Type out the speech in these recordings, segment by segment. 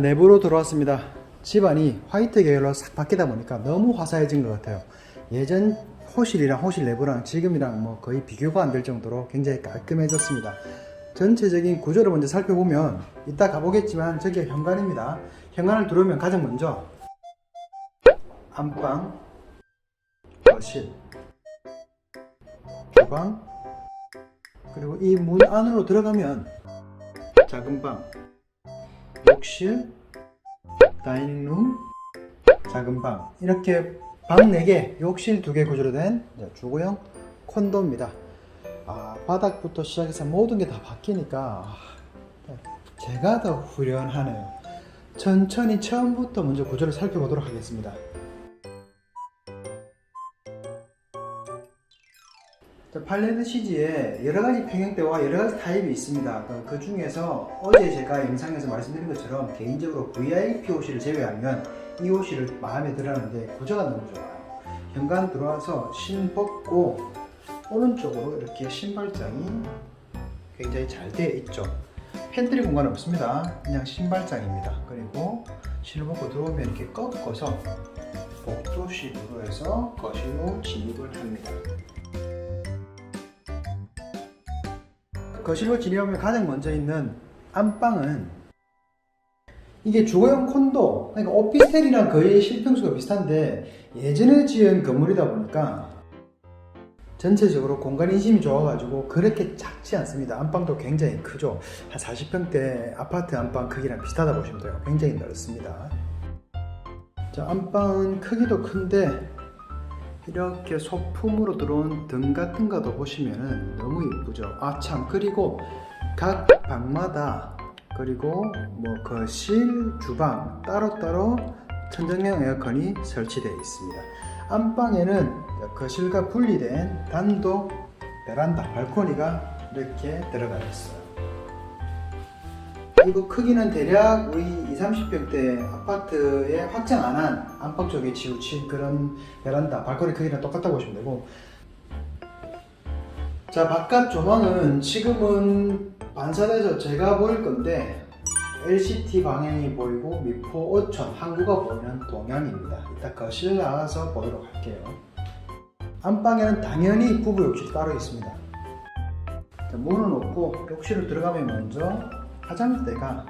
내부로 들어왔습니다. 집안이 화이트 계열로 싹 바뀌다 보니까 너무 화사해진 것 같아요. 예전 호실이랑 호실 내부랑 지금이랑 뭐 거의 비교가 안 될 정도로 굉장히 깔끔해졌습니다. 전체적인 구조를 먼저 살펴보면 이따 가보겠지만 저기가 현관입니다. 현관을 들어오면 가장 먼저 안방, 거실, 주방, 그리고 이 문 안으로 들어가면 작은 방, 욕실, 다이닝룸, 작은 방 이렇게 방 4개, 욕실 2개 구조로 된 주거용 콘도입니다. 아, 바닥부터 시작해서 모든 게 다 바뀌니까 아, 제가 더 후련하네요. 천천히 처음부터 먼저 구조를 살펴보도록 하겠습니다. 팔레드 CG에 여러 가지 평형대와 여러 가지 타입이 있습니다. 그, 그 중에서 어제 제가 영상에서 말씀드린 것처럼 개인적으로 VIP 호실을 제외하면 이 호실을 마음에 들었는데 구조가 너무 좋아요. 현관 들어와서 신 벗고 오른쪽으로 이렇게 신발장이 굉장히 잘 되어 있죠. 팬트리 공간 없습니다. 그냥 신발장입니다. 그리고 신을 벗고 들어오면 이렇게 꺾어서 복도식으로 해서 거실로 진입을 합니다. 거실로 진입하면 가장 먼저 있는 안방은 이게 주거용 콘도 그러니까 오피스텔이랑 거의 실평수가 비슷한데 예전에 지은 건물이다 보니까 전체적으로 공간 인심이 좋아가지고 그렇게 작지 않습니다. 안방도 굉장히 크죠. 한 40평대 아파트 안방 크기랑 비슷하다 보시면 돼요. 굉장히 넓습니다. 자, 안방은 크기도 큰데 이렇게 소품으로 들어온 등 같은 것도 보시면은 너무 예쁘죠. 아참 그리고 각 방마다 그리고 뭐 거실, 주방 따로따로 천정형 에어컨이 설치되어 있습니다. 안방에는 거실과 분리된 단독 베란다, 발코니가 이렇게 들어가 있어요. 이거 크기는 대략 우리 20, 30평대 아파트에 확장 안 한 안방 쪽에 지우친 그런 베란다, 발코니 크기랑 똑같다고 보시면 되고 자 바깥 조망은 지금은 반사돼서 제가 보일 건데 LCT 방향이 보이고 미포, 오천, 항구가 보이는 동향입니다. 이따 거실 나가서 보도록 할게요. 안방에는 당연히 부부 욕실이 따로 있습니다. 자, 문은 없고 욕실을 들어가면 먼저 화장대가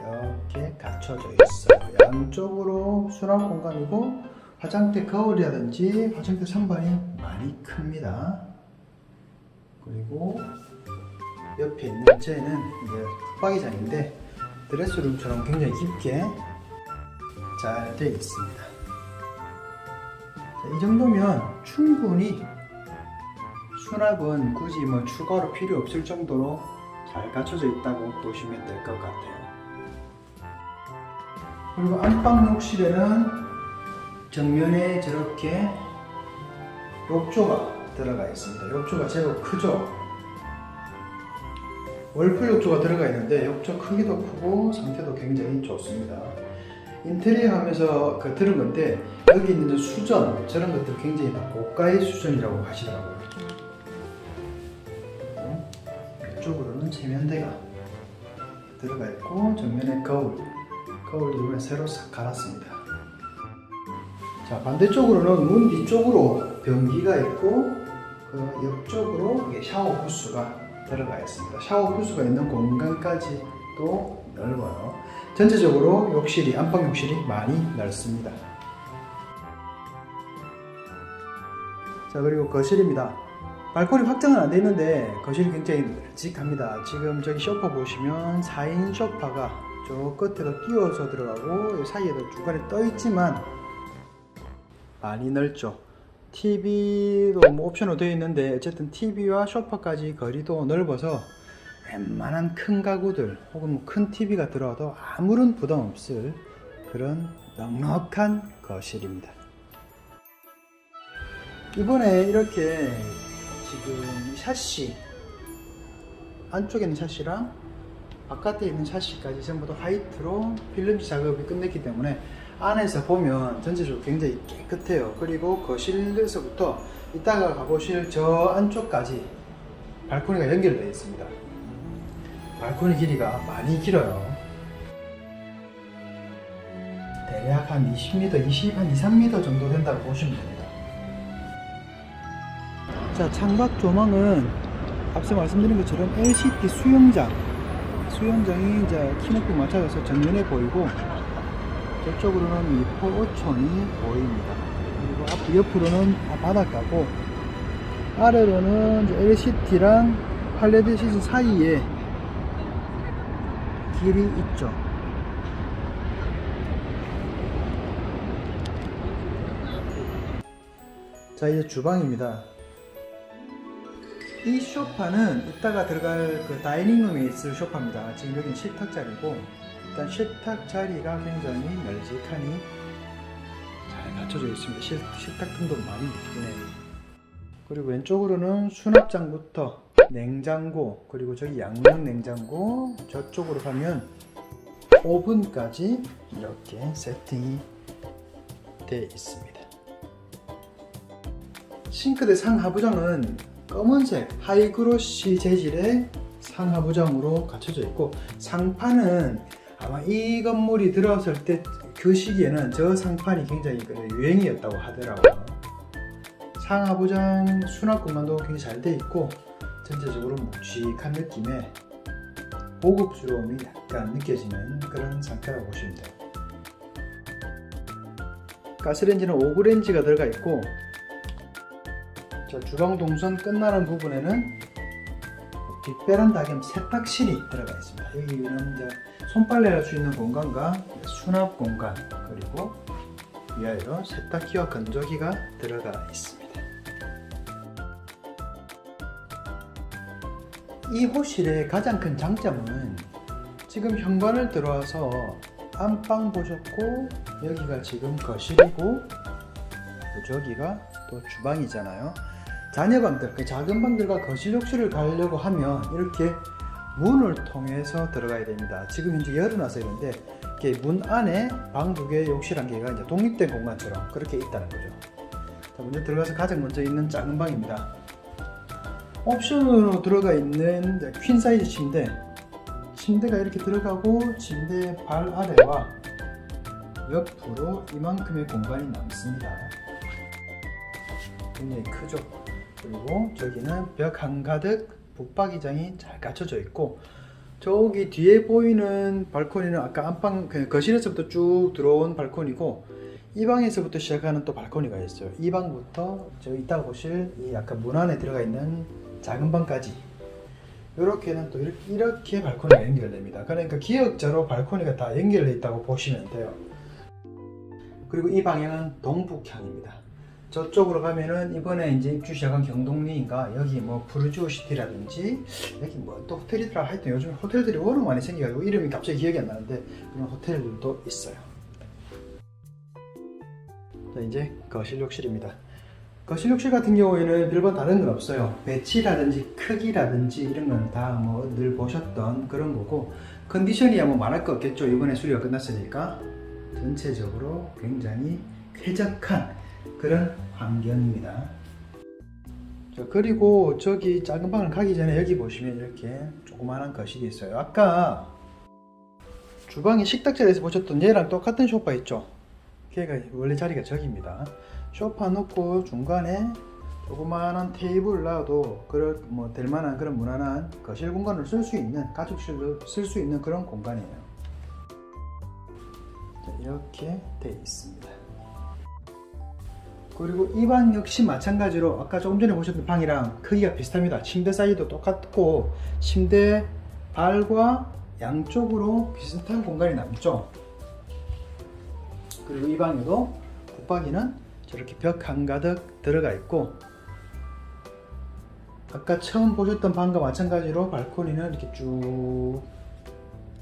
이렇게 갖춰져 있어요. 양쪽으로 수납 공간이고 화장대 거울이라든지 화장대 선반이 많이 큽니다. 그리고 옆에 있는 쟤는 이제 붙박이장인데 드레스룸처럼 굉장히 깊게 잘 되어 있습니다. 자, 이 정도면 충분히 수납은 굳이 뭐 추가로 필요 없을 정도로 잘 갖춰져 있다고 보시면 될 것 같아요. 그리고 안방 욕실에는 정면에 저렇게 욕조가 들어가 있습니다. 욕조가 제법 크죠? 월풀 욕조가 들어가 있는데 욕조 크기도 크고 상태도 굉장히 좋습니다. 인테리어 하면서 그 들은 건데 여기 있는 수전 저런 것들 굉장히 다 고가의 수전이라고 하시더라고요. 이쪽으로는 세면대가 들어가 있고 정면에 거울 거울 이번에 새로 싹 갈았습니다. 자 반대쪽으로는 문 뒤쪽으로 변기가 있고 그 옆쪽으로 샤워 부스가 들어가 있습니다. 샤워 부스가 있는 공간까지도 넓어요. 전체적으로 욕실이 안방 욕실이 많이 넓습니다. 자 그리고 거실입니다. 발코니 확장은 안 돼 있는데 거실이 굉장히 널찍합니다. 지금 저기 소파 보시면 4인 소파가 저 끝에도 띄워서 들어가고 이 사이에도 중간에 떠 있지만 많이 넓죠. TV도 뭐 옵션으로 되어 있는데 어쨌든 TV와 소파까지 거리도 넓어서 웬만한 큰 가구들 혹은 뭐 큰 TV가 들어와도 아무런 부담 없을 그런 넉넉한 거실입니다. 이번에 이렇게 지금 샤시 안쪽에 있는 샤시랑 바깥에 있는 샤시까지 전부 다 화이트로 필름지 작업이 끝냈기 때문에 안에서 보면 전체적으로 굉장히 깨끗해요. 그리고 거실에서부터 이따가 가보실 저 안쪽까지 발코니가 연결되어 있습니다. 발코니 길이가 많이 길어요. 대략 한 20m, 20, 한 2, 3m 정도 된다고 보시면 됩니다. 자, 창밖 조망은 앞서 말씀드린 것처럼 LCT 수영장, 수영장이 이제 키높이 맞춰져서 정면에 보이고 저쪽으로는 미포 오촌이 보입니다. 그리고 앞 옆으로는 바닷가고 아래로는 LCT랑 팔레드 시즌 사이에 길이 있죠. 자 이제 주방입니다. 이 소파는 이따가 들어갈 그 다이닝룸에 있을 소파입니다. 지금 여기는 식탁 자리고 일단 식탁 자리가 굉장히 널찍하니 잘 갖춰져 있습니다. 식, 식탁 틈도 많이 있네요. 그리고 왼쪽으로는 수납장부터 냉장고 그리고 저기 양면 냉장고 저쪽으로 가면 오븐까지 이렇게 세팅이 되어 있습니다. 싱크대 상하부장은 검은색 하이그로시 재질의 상하부장으로 갖춰져 있고 상판은 아마 이 건물이 들어왔을 때 그 시기에는 저 상판이 굉장히 그 유행이었다고 하더라고요. 상하부장 수납 공간도 굉장히 잘 돼 있고 전체적으로 묵직한 느낌의 고급스러움이 약간 느껴지는 그런 상태라고 보시면 돼요. 가스레인지는 오그렌지가 들어가 있고 자, 주방 동선 끝나는 부분에는 뒷베란다 겸 세탁실이 들어가 있습니다. 여기는 이제 손빨래 할 수 있는 공간과 수납 공간 그리고 위아래로 세탁기와 건조기가 들어가 있습니다. 이 호실의 가장 큰 장점은 지금 현관을 들어와서 안방 보셨고 여기가 지금 거실이고 또 저기가 또 주방이잖아요. 자녀방들, 그 작은 방들과 거실 욕실을 가려고 하면 이렇게 문을 통해서 들어가야 됩니다. 지금 현재 열어놔서 이런데 이렇게 문 안에 방 두 개, 욕실 한 개가 이제 독립된 공간처럼 그렇게 있다는 거죠. 자, 먼저 들어가서 가장 먼저 있는 작은 방입니다. 옵션으로 들어가 있는 퀸 사이즈 침대. 침대가 이렇게 들어가고 침대 발 아래와 옆으로 이만큼의 공간이 남습니다. 굉장히 크죠. 그리고 저기는 벽 한가득 붙박이장이 잘 갖춰져 있고 저기 뒤에 보이는 발코니는 아까 안방 그 거실에서부터 쭉 들어온 발코니고 이 방에서부터 시작하는 또 발코니가 있어요. 이 방부터 저 이따가 보실 이 아까 문 안에 들어가 있는 작은 방까지 이렇게는 또 이렇게, 이렇게 발코니가 연결됩니다. 그러니까 기역자로 발코니가 다 연결돼 있다고 보시면 돼요. 그리고 이 방향은 동북향입니다. 저쪽으로 가면은 이번에 이제 입주 시작한 경동리인가 여기 뭐 푸르지오 시티라든지 여기 뭐 또 호텔이더라 하여튼 요즘 호텔들이 워낙 많이 생겨가지고 이름이 갑자기 기억이 안 나는데 이런 호텔들도 있어요. 자 이제 거실 욕실입니다. 거실 욕실 같은 경우에는 별반 다른 건 없어요. 배치라든지 크기라든지 이런 건 다 뭐 늘 보셨던 그런 거고 컨디션이야 뭐 말할 거 없겠죠. 이번에 수리가 끝났으니까 전체적으로 굉장히 쾌적한 그런 환경입니다. 자, 그리고 저기 작은 방을 가기 전에 여기 보시면 이렇게 조그마한 거실이 있어요. 아까 주방의 식탁 자리에서 보셨던 얘랑 똑같은 소파 있죠? 걔가 원래 자리가 저기입니다. 소파 놓고 중간에 조그마한 테이블 놔도 그럴 뭐 될 만한 그런 무난한 거실 공간을 쓸 수 있는 가족실로 쓸 수 있는 그런 공간이에요. 자, 이렇게 돼 있습니다. 그리고 이 방 역시 마찬가지로 아까 조금 전에 보셨던 방이랑 크기가 비슷합니다. 침대 사이즈도 똑같고 침대 발과 양쪽으로 비슷한 공간이 남죠. 그리고 이 방에도 붙박이는 저렇게 벽 한가득 들어가 있고 아까 처음 보셨던 방과 마찬가지로 발코니는 이렇게 쭉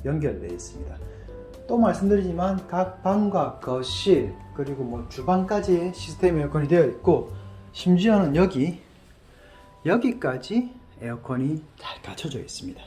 연결되어 있습니다. 또 말씀드리지만 각 방과 거실 그리고 뭐 주방까지 시스템 에어컨이 되어 있고 심지어는 여기 여기까지 에어컨이 잘 갖춰져 있습니다.